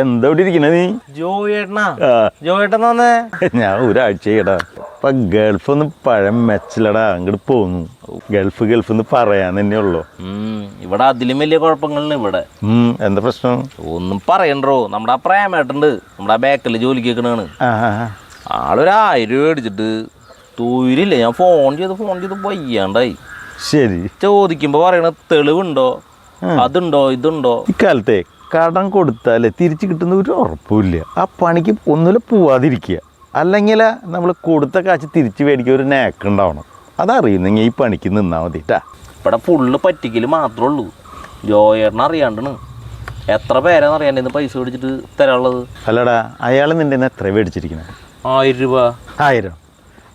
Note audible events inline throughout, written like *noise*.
എന്താ ഇവിടെ ഇരിക്കണ നീ? ജോയേട്ടനാ? വന്നേ? ഞാൻ ഒരാഴ്ചയടാ ഇപ്പൊ ഗൾഫ് ഒന്ന് പഴം മെച്ചിലടാ അങ്ങോട്ട് പോന്നു. ഗൾഫ് ഗൾഫ് എന്ന് പറയാൻ തന്നെ ഉള്ളു. ഇവിടെ അതിലും വലിയ കുഴപ്പങ്ങളുണ്ട് ഇവിടെ. എന്താ പ്രശ്നം? ഒന്നും പറയണ്ടോ? നമ്മുടെ ആ പ്രേമേട്ടുണ്ട് നമ്മുടെ ആ ബാക്കിൽ ജോലിക്ക് വെക്കണാണ് ആളൊരായിരം. ആളൊരു ആയിരം രൂപ അടിച്ചിട്ട് തൂരില്ല. ഞാൻ ഫോൺ ചെയ്ത് ഫോൺ ചെയ്ത് വയ്യാണ്ടായി. ശരി. ചോദിക്കുമ്പോ പറയണ തെളിവുണ്ടോ? അതുണ്ടോ? ഇതുണ്ടോ? ഇക്കാലത്തെ കടം കൊടുത്താൽ തിരിച്ച് കിട്ടുന്ന ഒരു ഉറപ്പില്ല ആ പണിക്ക് ഒന്നുമില്ല പോവാതിരിക്കുക. അല്ലെങ്കിൽ നമ്മൾ കൊടുത്ത കാശ് തിരിച്ച് മേടിക്കുക ഒരു നേക്ക് ഉണ്ടാവണം. അതറിയുന്നെങ്കിൽ ഈ പണിക്ക് നിന്നാൽ മതി ട്ടാ. ഇവിടെ ഫുള്ള് പറ്റിക്കൽ മാത്രമേ ഉള്ളൂ. ജോയറിനെ അറിയാണ്ടാണ്. എത്ര പേരാന്ന് അറിയാണ്ട് ഇന്ന് പൈസ മേടിച്ചിട്ട് തരാനുള്ളത്? അല്ലടാ അയാൾ നിന്റെ എത്ര മേടിച്ചിരിക്കുന്നത് ആയിരം രൂപ. ആയിരം.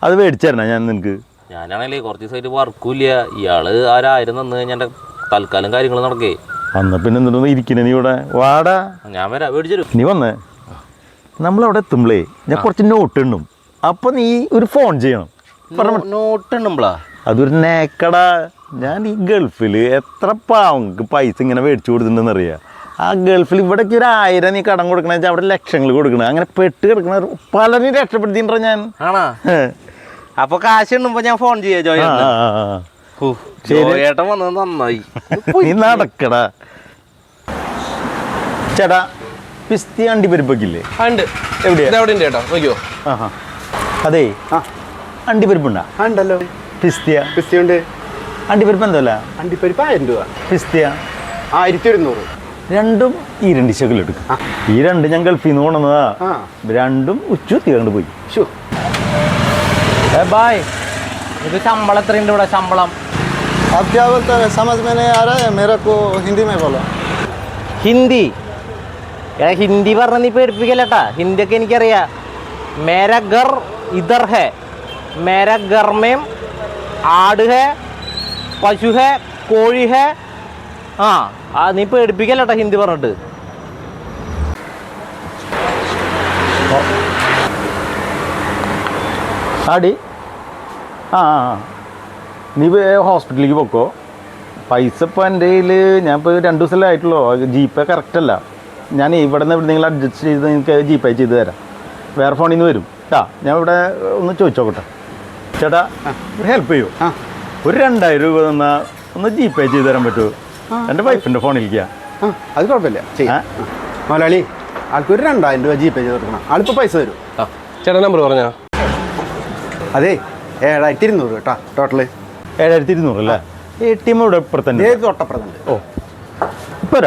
അത് മേടിച്ചു ഞാൻ നിനക്ക്? ഞാനാണെങ്കിൽ കുറച്ച് ദിവസമായിട്ട് വർക്കും ഇല്ല. ഇയാൾ ആരായിരം തന്നു കഴിഞ്ഞാൽ തൽക്കാലം കാര്യങ്ങൾ നടക്കേ. വന്ന. പിന്നെ എന്തിനൊന്നും ഇരിക്കണേ? നീ ഇവിടെ വാടാ. ഞാൻ വരാം. മേടിച്ചു നീ വന്നേ. നമ്മളവിടെ എത്തുമ്പളേ ഞാൻ കുറച്ച് നോട്ട് എണ്ണും അപ്പൊ നീ ഒരു ഫോൺ ചെയ്യണം. നോട്ട് ഉണ്ടുമ്പളാ അതൊരു നേക്കടാ ഞാൻ ഈ ഗൾഫിൽ എത്ര പാവങ്ങൾക്ക് പൈസ ഇങ്ങനെ മേടിച്ചു കൊടുത്തിട്ടുണ്ടെന്ന് അറിയാം ആ ഗൾഫിൽ ഇവിടേക്ക് ഒരു ആയിരം നീ കടം കൊടുക്കണ വെച്ചാൽ അവിടെ ലക്ഷങ്ങൾ കൊടുക്കണം. അങ്ങനെ പെട്ട് കിടക്കണ പലരും രക്ഷപ്പെടുത്തിണ്ടാ ഞാൻ? ആണാ. അപ്പൊ കാശ് ഉണ്ടുമ്പോ ഞാൻ ഫോൺ ചെയ്യാ ആ, ആ. വന്നത് നന്നായി. നീ നടക്കടാ. ചേട്ടാ പിസ്തി അണ്ടി പരിപ്പൊക്കില്ലേ? ഉണ്ട് എവിടെയാ? ഇത് എവിടെ ഉണ്ട് ചേട്ടാ? നോക്കിയോ ആഹാ. അതെ അണ്ടി പരിപ്പുണ്ടാ? ഉണ്ടല്ലോ പിസ്തിയ. ഉണ്ട്. അണ്ടി പരിപ്പ് എന്തല്ല അണ്ടിപ്പരിപ്പ് ആയിരം രൂപ. പിസ്തിയ. ആയിരത്തി ഒരുന്നൂറ് രണ്ടും ഈ രണ്ട് ശകലം എടുക്കും. ഈ രണ്ട് ഞാൻ ഗൾഫിൽ നിന്ന് കൊണ്ടുവന്നതാ. ആ. രണ്ടും ഉച്ചു തീർന്നു പോയി. ഷോ ബായ് ഇത് ശമ്പളം എത്രയുണ്ട് ഇവിടെ? ശമ്പളം. आप क्या बोलते हैं समझ में नहीं आ रहा है मेरे को हिंदी में बोलो ഹിന്ദി എടാ ഹിന്ദി പറഞ്ഞ നീ പേടിപ്പിക്കല്ലേട്ടാ ഹിന്ദിയൊക്കെ എനിക്കറിയാം മേര ഗർ ഇതർ ഹെ മേര ഗർ മേം ആട് ഹെ പശു ഹെ കോഴി ഹെ ആ ആ നീ പേടിപ്പിക്കല്ലേട്ടാ ഹിന്ദി പറഞ്ഞിട്ട് ആടി ആ ആ ആ. നീ ഹോസ്പിറ്റലിലേക്ക് പോക്കോ? പൈസ ഇപ്പോൾ എന്റെ കയ്യിൽ ഞാൻ ഇപ്പോൾ രണ്ട് ദിവസമല്ലേ ആയിട്ടുള്ളൂ. ജി പേ കറക്റ്റ് അല്ല. ഞാൻ ഇവിടെ നിന്ന് നിങ്ങൾ അഡ്ജസ്റ്റ് ചെയ്ത് നിങ്ങൾക്ക് ജി പേ ചെയ്ത് തരാം. വേറെ ഫോണിൽ നിന്ന് വരും. കേട്ടാ ഞാൻ ഇവിടെ ഒന്ന് ചോദിച്ചോക്കട്ടെ. ചേട്ടാ ഒരു ഹെൽപ്പ് ചെയ്യൂ. ഒരു രണ്ടായിരം രൂപ തന്നാൽ ഒന്ന് ജി പേ ചെയ്ത് തരാൻ പറ്റുമോ എന്റെ വൈഫിന്റെ ഫോണിലേക്ക് ആ അത് കുഴപ്പമില്ല. ചെയ്യാം. ആ. ആൾക്ക് ആൾക്കൊരു രണ്ടായിരം രൂപ ജി പേ ചെയ്ത് കൊടുക്കണം. ആളിപ്പോൾ പൈസ തരും. ആ. ചേട്ടാ നമ്പർ പറഞ്ഞാ? അതെ ഏഴായിരത്തി ഇരുന്നൂറ് കേട്ടോ ടോട്ടൽ ഏഴായിരത്തി ഇരുന്നൂറ് അല്ലേ എ ടി എം ഇവിടെ ഇപ്പുറത്തന്നെ തൊട്ടപ്പുറത്തുണ്ട്. ഓ. ഇപ്പൊ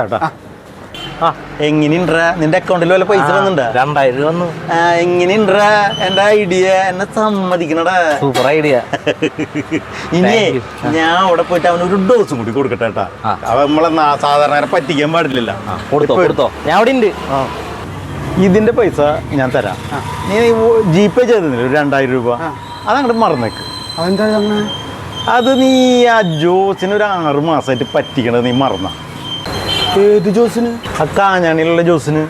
ആ. എങ്ങനെയുണ്ടാ നിന്റെ അക്കൗണ്ടിൽ വല്ല പൈസ വന്നിണ്ടാ രണ്ടായിരം രൂപ വന്നു. ആ, എങ്ങനെയുണ്ടാ എന്റെ ഐഡിയ എന്നെ സമ്മതിക്കണടാ. സൂപ്പർ ഐഡിയ *laughs* ഇനി ഞാൻ അവിടെ പോയിട്ട് അവന് ഒരു ഡോസും കൂടി കൊടുക്കട്ടെ കേട്ടാ അവ നമ്മളെ സാധാരണ പറ്റിക്കാൻ പാടില്ലല്ലോ. കൊടുത്തോ കൊടുത്തോ. ഞാൻ അവിടെ ഉണ്ട്. ഇതിന്റെ പൈസ ഞാൻ തരാം. നീ ജി പേ ചെയ്തില്ലേ ഒരു രണ്ടായിരം രൂപ. അതങ്ങോട്ട് മറന്നേക്ക്. അതെന്താ അത് നീ ആ ജോസിന് ഒരു ആറ് മാസമായിട്ട് പറ്റിക്കണത് നീ മറന്ന. ഏത് ജോസിന്? ആ കാഞ്ഞാണിയിലുള്ള ജോസിന്.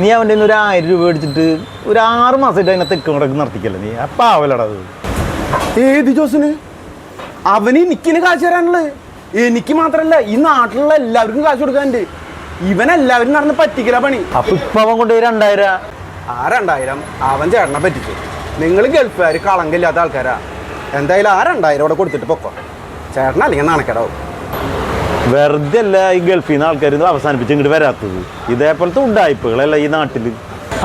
നീ അവന്റെ ഒരു ആയിരം രൂപ മേടിച്ചിട്ട് ഒരു ആറ് മാസമായിട്ട് അതിനെ തെക്ക് കിടക്ക് നടത്തിക്കല്ലേ നീ? ആ പാവലടാ അത്. ഏത് ജോസിന്? അവന് എനിക്കിന് കാശ് തരാനുള്ളത്. എനിക്ക് മാത്രല്ല ഈ നാട്ടിലുള്ള എല്ലാവർക്കും കാശ് കൊടുക്കാനുണ്ട്. ഇവനെല്ലാവരും നടന്ന് പറ്റിക്കല പണി. അപ്പൊ ഇപ്പൊ അവൻ കൊണ്ടുപോയി രണ്ടായിരം? ആ രണ്ടായിരം അവൻ ചേട്ടനെ പറ്റിച്ചു. നിങ്ങൾ ഗൾഫുകാർ കളങ്കില്ലാത്ത ആൾക്കാരാ. എന്തായാലും ആ രണ്ടായിരം അവിടെ കൊടുത്തിട്ട് പൊക്കോ. ചേട്ടൻ അല്ലെങ്കിൽ നാണക്കേടാവും. വെറുതെ അല്ല ഈ ഗൾഫിൽ നിന്ന് ആൾക്കാർ ഇത് അവസാനിപ്പിച്ച് ഇങ്ങോട്ട് വരാത്തത്. ഇതേപോലത്തെ ഉണ്ടായ്പകളല്ല ഈ നാട്ടിൽ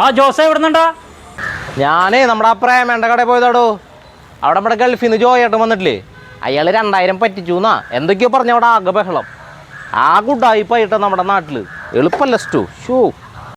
ആ ജോസ എവിടുന്നുണ്ടാ? ഞാനേ നമ്മുടെ ആ പ്രേമേണ്ട കടയിൽ പോയതാടോ. അവിടെ നമ്മുടെ ഗൾഫിൽ നിന്ന് ജോയേട്ടൻ വന്നിട്ടില്ലേ? അയാൾ രണ്ടായിരം പറ്റിച്ചു എന്നാ എന്തൊക്കെയോ പറഞ്ഞ അവിടെ ആകെ ബഹളം. ആ ഗുഡായിപ്പായിട്ടാ നമ്മുടെ നാട്ടിൽ എളുപ്പമല്ല സ്റ്റു. ഷൂ